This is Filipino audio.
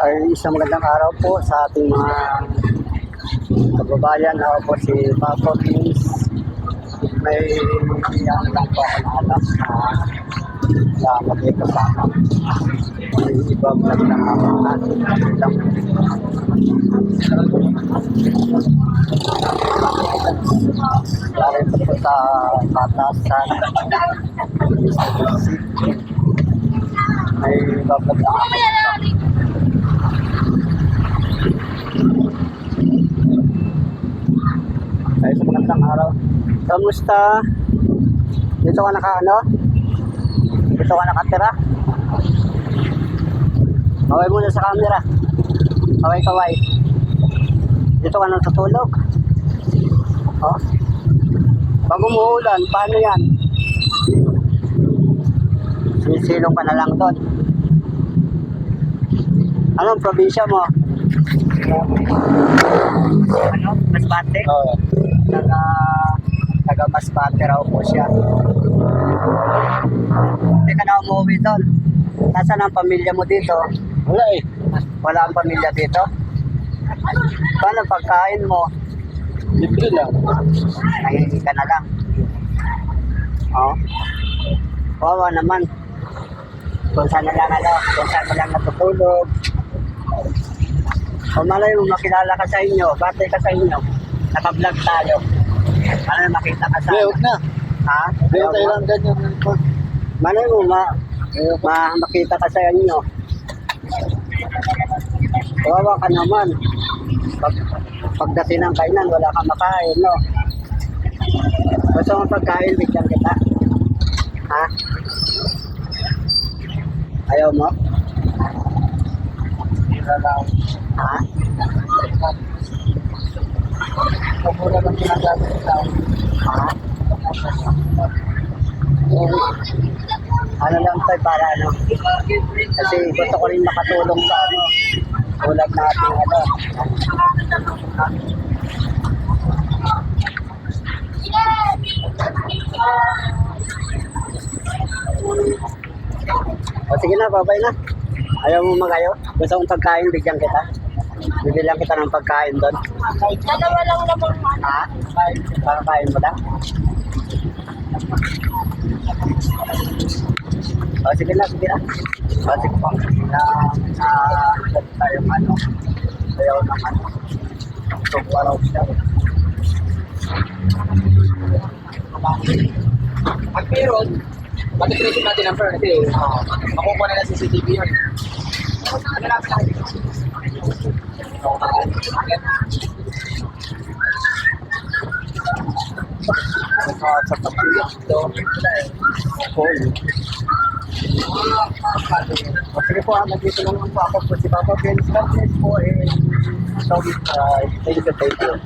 ay isang magandang araw po sa ating mga kababayan. Ako po si Papo Kings. May yan lang po ako na anak na na magkakasama. May ibang vlog na naman natin. Lang. Po sa batasan. May vlog na naman. Ay, sa magandang araw. Kamusta? Dito ka naka ano? Dito ka nakatira? Kaway muna sa camera. Kaway, kaway. Dito ka natutulog. Oh. Pag umuulan, paano yan? Sisilong ka na lang doon. Anong probinsya mo? Ano? Masbate? Oo. Taga, taga Masbate raw po siya. Hindi ka na umuwi doon. Nasaan ang pamilya mo dito? Wala eh. Wala ang pamilya dito? Paano pagkain mo? Libre lang. Nangingi ka na lang. Oo. Wawa naman. Kung saan na lang ano, kung saan na lang natutulog. O malay mo, makilala ka sa inyo, bate ka sa inyo. Naka-vlog tayo. Ano makita ka sa huwag na. Ha? Ayaw tayo lang ganyan. Malay mo, ma, ma makita ka sa inyo. Kawawa ka naman. Pag, pagdating ng kainan, wala kang makain, no? Gusto mo pagkain, bigyan kita. Ha? Ayaw mo? Ha? Ha? Ano lang tayo para ano? Kasi gusto ko rin makatulong sa ano. Tulad natin ano. O sige na, babay na. Ayaw mo magayo? Gusto kong pagkain, bigyan kita. Bibigyan kita ng pagkain doon. Dalawa lang naman. Ha? Kakain mo lang? O, sige na, sige na. O, sige po. Na, na, tayo ano. Tayo naman. So, paraw siya. Pag meron, matitrisin natin ang first kasi uh, makukuha na ng CCTV yun. Sa pamilya ito, Paul. Sige po, ah, nandito lang po ako po si Papa. God bless po and sorry, uh, thank you, thank you.